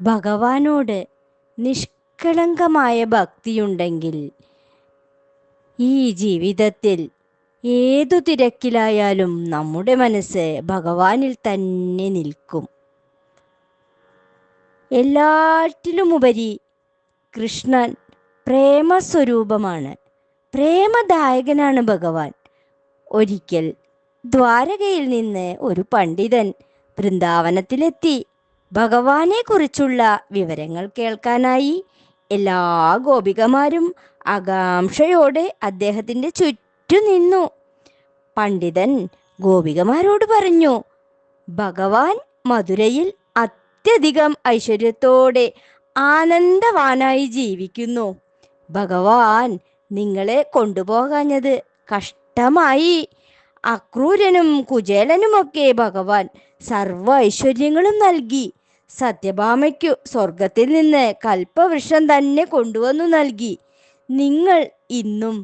ഭഗവാനോട് നിഷ്കളങ്കമായ ഭക്തിയുണ്ടെങ്കിൽ ഈ ജീവിതത്തിൽ ഏതു തിരക്കിലായാലും നമ്മുടെ മനസ്സ് ഭഗവാനിൽ തന്നെ നിൽക്കും. എല്ലാറ്റിലുമുപരി കൃഷ്ണൻ പ്രേമസ്വരൂപമാണ്. പ്രേമദായകനാണ് ഭഗവാൻ. ഒരിക്കൽ ദ്വാരകയിൽ നിന്ന് ഒരു പണ്ഡിതൻ വൃന്ദാവനത്തിലെത്തി. ഭഗവാനെ കുറിച്ചുള്ള വിവരങ്ങൾ കേൾക്കാനായി എല്ലാ ഗോപികമാരും ആകാംക്ഷയോടെ അദ്ദേഹത്തിന്റെ ചുറ്റും നിന്നു. പണ്ഡിതൻ ഗോപികമാരോട് പറഞ്ഞു ഭഗവാൻ മധുരയിൽ അത്യധികം ഐശ്വര്യത്തോടെ ആനന്ദവാനായി ജീവിക്കുന്നു. ഭഗവാൻ നിങ്ങളെ കൊണ്ടുപോകാഞ്ഞത് കഷ്ടമായി. അക്രൂരനും കുചേലനുമൊക്കെ ഭഗവാൻ സർവ ഐശ്വര്യങ്ങളും നൽകി. സത്യഭാമയ്ക്കു സ്വർഗത്തിൽ നിന്ന് കൽപ്പവൃക്ഷം തന്നെ കൊണ്ടുവന്നു നൽകി. നിങ്ങൾ ഇന്നും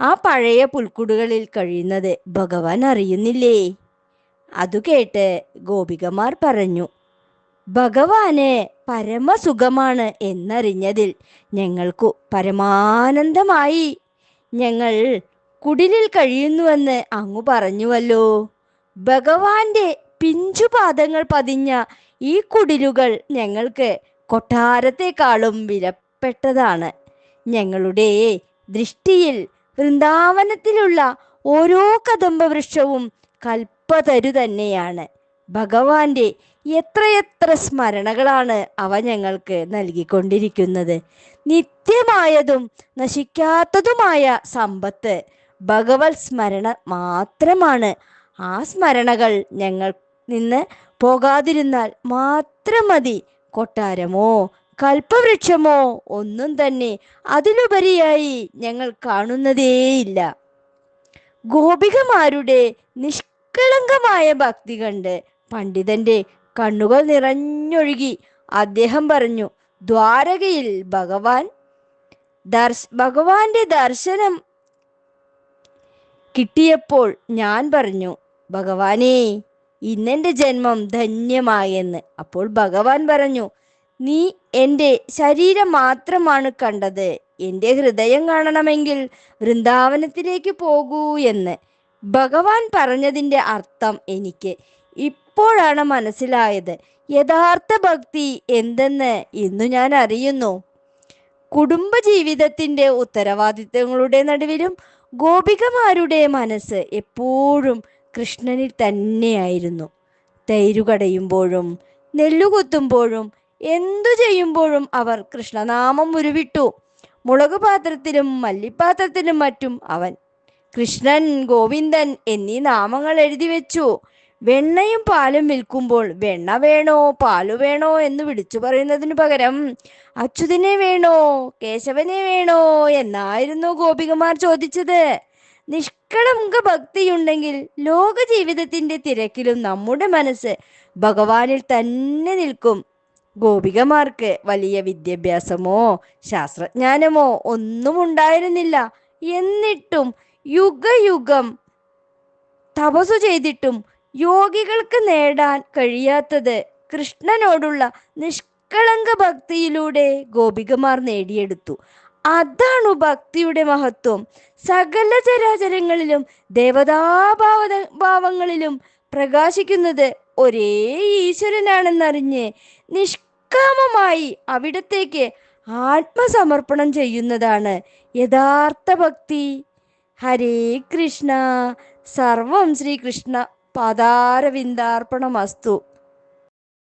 ആ പഴയ പുൽക്കുടുകളിൽ കഴിയുന്നത് ഭഗവാൻ അറിയുന്നില്ലേ? അതു കേട്ട് ഗോപികമാർ പറഞ്ഞു ഭഗവാന് പരമസുഖമാണ് എന്നറിഞ്ഞതിൽ ഞങ്ങൾക്കു പരമാനന്ദമായി. ഞങ്ങൾ കുടിലിൽ കഴിയുന്നുവെന്ന് അങ്ങു പറഞ്ഞുവല്ലോ. ഭഗവാന്റെ പിഞ്ചുപാദങ്ങൾ പതിഞ്ഞ ഈ കുടിലുകൾ ഞങ്ങൾക്ക് കൊട്ടാരത്തെക്കാളും വിലപ്പെട്ടതാണ്. ഞങ്ങളുടെ ദൃഷ്ടിയിൽ വൃന്ദാവനത്തിലുള്ള ഓരോ കദംബ വൃക്ഷവും കൽപ്പതരു തന്നെയാണ്. ഭഗവാന്റെ എത്രയെത്ര സ്മരണകളാണ് അവ ഞങ്ങൾക്ക് നൽകിക്കൊണ്ടിരിക്കുന്നത്. നിത്യമായതും നശിക്കാത്തതുമായ സമ്പത്ത് ഭഗവത് സ്മരണ മാത്രമാണ്. ആ സ്മരണകൾ ഞങ്ങൾ നിന്ന് പോകാതിരുന്നാൽ മാത്രം മതി കൊട്ടാരമോ കൽപ്പവൃക്ഷമോ ഒന്നും തന്നെ അതിലുപരിയായി ഞങ്ങൾ കാണുന്നതേയില്ല. ഗോപികമാരുടെ നിഷ്കളങ്കമായ ഭക്തി കണ്ട് പണ്ഡിതന്റെ കണ്ണുകൾ നിറഞ്ഞൊഴുകി അദ്ദേഹം പറഞ്ഞു ദ്വാരകയിൽ ഭഗവാൻ ദർശ ഭഗവാന്റെ ദർശനം കിട്ടിയപ്പോൾ ഞാൻ പറഞ്ഞു ഭഗവാനേ ഇന്നെന്റെ ജന്മം ധന്യമായെന്ന് അപ്പോൾ ഭഗവാൻ പറഞ്ഞു നീ എന്റെ ശരീരം മാത്രമാണ് കണ്ടത് എന്റെ ഹൃദയം കാണണമെങ്കിൽ വൃന്ദാവനത്തിലേക്ക് പോകൂ എന്ന്. ഭഗവാൻ പറഞ്ഞതിന്റെ അർത്ഥം എനിക്ക് ഇപ്പോഴാണ് മനസ്സിലായത്. യഥാർത്ഥ ഭക്തി എന്തെന്ന് ഇന്നു ഞാൻ അറിയുന്നു. കുടുംബജീവിതത്തിന്റെ ഉത്തരവാദിത്തങ്ങളുടെ നടുവിലും ഗോപികമാരുടെ മനസ്സ് എപ്പോഴും കൃഷ്ണനിൽ തന്നെയായിരുന്നു. തൈരുകടയുമ്പോഴും നെല്ലുകൊത്തുമ്പോഴും എന്തു ചെയ്യുമ്പോഴും അവർ കൃഷ്ണനാമം ഉരുവിട്ടു. മുളക് പാത്രത്തിലും മല്ലിപ്പാത്രത്തിലും മറ്റും അവൻ കൃഷ്ണൻ ഗോവിന്ദൻ എന്നീ നാമങ്ങൾ എഴുതി വെച്ചു. വെണ്ണയും പാലും വിൽക്കുമ്പോൾ വെണ്ണ വേണോ പാലു വേണോ എന്ന് വിളിച്ചു പറയുന്നതിനു പകരം അച്യുതനെ വേണോ കേശവനെ വേണോ എന്നായിരുന്നു ഗോപികമാർ ചോദിച്ചത്. നിഷ്കളങ്ക ഭക്തിയുണ്ടെങ്കിൽ ലോക ജീവിതത്തിന്റെ തിരക്കിലും നമ്മുടെ മനസ്സ് ഭഗവാനിൽ തന്നെ നിൽക്കും. ഗോപികമാർക്ക് വലിയ വിദ്യാഭ്യാസമോ ശാസ്ത്രജ്ഞാനമോ ഒന്നും ഉണ്ടായിരുന്നില്ല. എന്നിട്ടും യുഗയുഗം തപസ്സു ചെയ്തിട്ടും യോഗികൾക്ക് നേടാൻ കഴിയാത്തത് കൃഷ്ണനോടുള്ള നിഷ്കളങ്ക ഭക്തിയിലൂടെ ഗോപികമാർ നേടിയെടുത്തു. അതാണ് ഭക്തിയുടെ മഹത്വം. സകല ചരാചരങ്ങളിലും ദേവതാഭാവ ഭാവങ്ങളിലും പ്രകാശിക്കുന്നത് ഒരേ ഈശ്വരനാണെന്നറിഞ്ഞ് നിഷ്കാമമായി അവിടത്തേക്ക് ആത്മസമർപ്പണം ചെയ്യുന്നതാണ് യഥാർത്ഥ ഭക്തി. ഹരേ കൃഷ്ണ. സർവം ശ്രീകൃഷ്ണ. പാതാരവിന്ദാർപ്പണമസ്തു